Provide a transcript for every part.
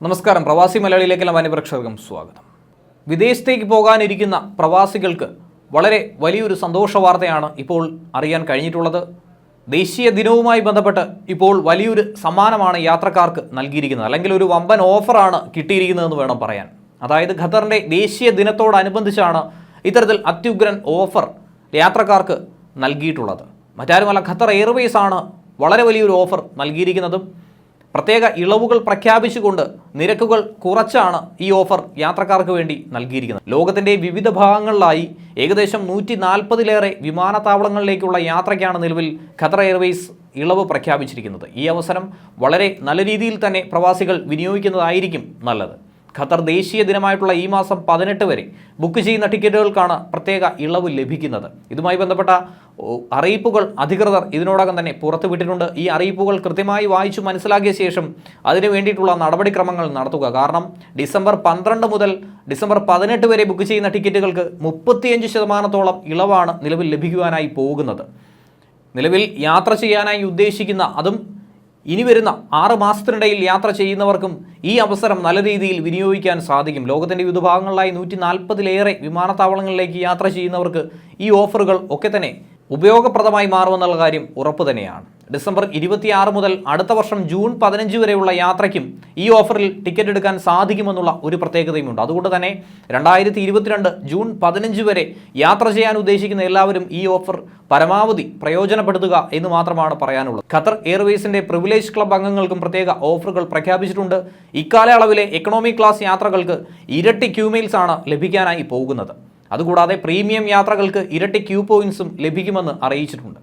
നമസ്കാരം. പ്രവാസി മലയാളിയിലേക്ക് എല്ലാം അനുപ്രേക്ഷകർക്കും സ്വാഗതം. വിദേശത്തേക്ക് പോകാനിരിക്കുന്ന പ്രവാസികൾക്ക് വളരെ വലിയൊരു സന്തോഷ വാർത്തയാണ് ഇപ്പോൾ അറിയാൻ കഴിഞ്ഞിട്ടുള്ളത്. ദേശീയ ദിനവുമായി ബന്ധപ്പെട്ട് ഇപ്പോൾ വലിയൊരു സമ്മാനമാണ് യാത്രക്കാർക്ക് നൽകിയിരിക്കുന്നത്. അല്ലെങ്കിൽ ഒരു വമ്പൻ ഓഫറാണ് കിട്ടിയിരിക്കുന്നതെന്ന് വേണം പറയാൻ. അതായത് ഖത്തറിന്റെ ദേശീയ ദിനത്തോടനുബന്ധിച്ചാണ് ഇത്തരത്തിൽ അത്യുഗ്രൻ ഓഫർ യാത്രക്കാർക്ക് നൽകിയിട്ടുള്ളത്. മറ്റാരുമല്ല ഖത്തർ എയർവേസ് ആണ് വളരെ വലിയൊരു ഓഫർ നൽകിയിരിക്കുന്നതും. പ്രത്യേക ഇളവുകൾ പ്രഖ്യാപിച്ചുകൊണ്ട് നിരക്കുകൾ കുറച്ചാണ് ഈ ഓഫർ യാത്രക്കാർക്ക് വേണ്ടി നൽകിയിരിക്കുന്നത്. ലോകത്തിന്റെ വിവിധ ഭാഗങ്ങളിലായി ഏകദേശം നൂറ്റി നാൽപ്പതിലേറെ വിമാനത്താവളങ്ങളിലേക്കുള്ള യാത്രയ്ക്കാണ് നിലവിൽ ഖത്തർ എയർവേസ് ഇളവ് പ്രഖ്യാപിച്ചിരിക്കുന്നത്. ഈ അവസരം വളരെ നല്ല രീതിയിൽ തന്നെ പ്രവാസികൾ വിനിയോഗിക്കുന്നതായിരിക്കും നല്ലത്. ഖത്തർ ദേശീയ ദിനമായിട്ടുള്ള ഈ മാസം പതിനെട്ട് വരെ ബുക്ക് ചെയ്യുന്ന ടിക്കറ്റുകൾക്കാണ് പ്രത്യേക ഇളവ് ലഭിക്കുന്നത്. ഇതുമായി ബന്ധപ്പെട്ട അറിയിപ്പുകൾ അധികൃതർ ഇതിനോടകം തന്നെ പുറത്തുവിട്ടിട്ടുണ്ട്. ഈ അറിയിപ്പുകൾ കൃത്യമായി വായിച്ചു മനസ്സിലാക്കിയ ശേഷം അതിനു വേണ്ടിയിട്ടുള്ള നടപടിക്രമങ്ങൾ നടത്തുക. കാരണം ഡിസംബർ പന്ത്രണ്ട് മുതൽ ഡിസംബർ പതിനെട്ട് വരെ ബുക്ക് ചെയ്യുന്ന ടിക്കറ്റുകൾക്ക് മുപ്പത്തിയഞ്ച് ശതമാനത്തോളം ഇളവാണ് നിലവിൽ ലഭിക്കുവാനായി പോകുന്നത്. നിലവിൽ യാത്ര ചെയ്യാനായി ഉദ്ദേശിക്കുന്ന അതും ഇനി വരുന്ന ആറ് മാസത്തിനിടയിൽ യാത്ര ചെയ്യുന്നവർക്കും ഈ അവസരം നല്ല രീതിയിൽ വിനിയോഗിക്കാൻ സാധിക്കും. ലോകത്തിന്റെ വിവിധ ഭാഗങ്ങളിലായി നൂറ്റി നാൽപ്പതിലേറെ വിമാനത്താവളങ്ങളിലേക്ക് യാത്ര ചെയ്യുന്നവർക്ക് ഈ ഓഫറുകൾ ഒക്കെ തന്നെ ഉപയോഗപ്രദമായി മാറുമെന്നുള്ള കാര്യം ഉറപ്പു തന്നെയാണ്. ഡിസംബർ ഇരുപത്തിയാറ് മുതൽ അടുത്ത വർഷം ജൂൺ പതിനഞ്ച് വരെയുള്ള യാത്രയ്ക്കും ഈ ഓഫറിൽ ടിക്കറ്റ് എടുക്കാൻ സാധിക്കുമെന്നുള്ള ഒരു പ്രത്യേകതയുമുണ്ട്. അതുകൊണ്ട് തന്നെ രണ്ടായിരത്തി ഇരുപത്തിരണ്ട് ജൂൺ പതിനഞ്ച് വരെ യാത്ര ചെയ്യാൻ ഉദ്ദേശിക്കുന്ന എല്ലാവരും ഈ ഓഫർ പരമാവധി പ്രയോജനപ്പെടുത്തുക എന്ന് മാത്രമാണ് പറയാനുള്ളത്. ഖത്തർ എയർവേസിന്റെ പ്രിവിലേജ് ക്ലബ് അംഗങ്ങൾക്കും പ്രത്യേക ഓഫറുകൾ പ്രഖ്യാപിച്ചിട്ടുണ്ട്. ഇക്കാലയളവിലെ എക്കണോമി ക്ലാസ് യാത്രകൾക്ക് ഇരട്ടി ക്യൂമെയിൽസ് ആണ് ലഭിക്കാനായി പോകുന്നത്. അതുകൂടാതെ പ്രീമിയം യാത്രകൾക്ക് ഇരട്ടി ക്യൂ പോയിന്റ്സും ലഭിക്കുമെന്ന് അറിയിച്ചിട്ടുണ്ട്.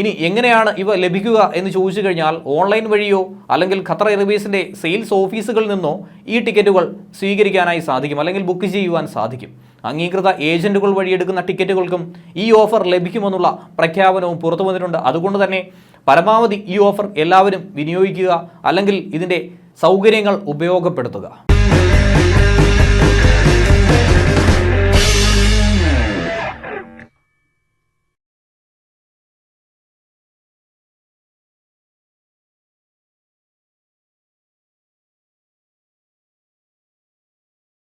ഇനി എങ്ങനെയാണ് ഇവ ലഭിക്കുക എന്ന് ചോദിച്ചു കഴിഞ്ഞാൽ ഓൺലൈൻ വഴിയോ അല്ലെങ്കിൽ ഖത്തർ എയർവേസിന്റെ സെയിൽസ് ഓഫീസുകളിൽ നിന്നോ ഈ ടിക്കറ്റുകൾ സ്വീകരിക്കാനായി സാധിക്കും അല്ലെങ്കിൽ ബുക്ക് ചെയ്യുവാൻ സാധിക്കും. അംഗീകൃത ഏജന്റുകൾ വഴി എടുക്കുന്ന ടിക്കറ്റുകൾക്കും ഈ ഓഫർ ലഭിക്കുമെന്നുള്ള പ്രഖ്യാപനവും പുറത്തു വന്നിട്ടുണ്ട്. അതുകൊണ്ട് തന്നെ പരമാവധി ഈ ഓഫർ എല്ലാവരും വിനിയോഗിക്കുക അല്ലെങ്കിൽ ഇതിന്റെ സൗകര്യങ്ങൾ ഉപയോഗപ്പെടുത്തുക.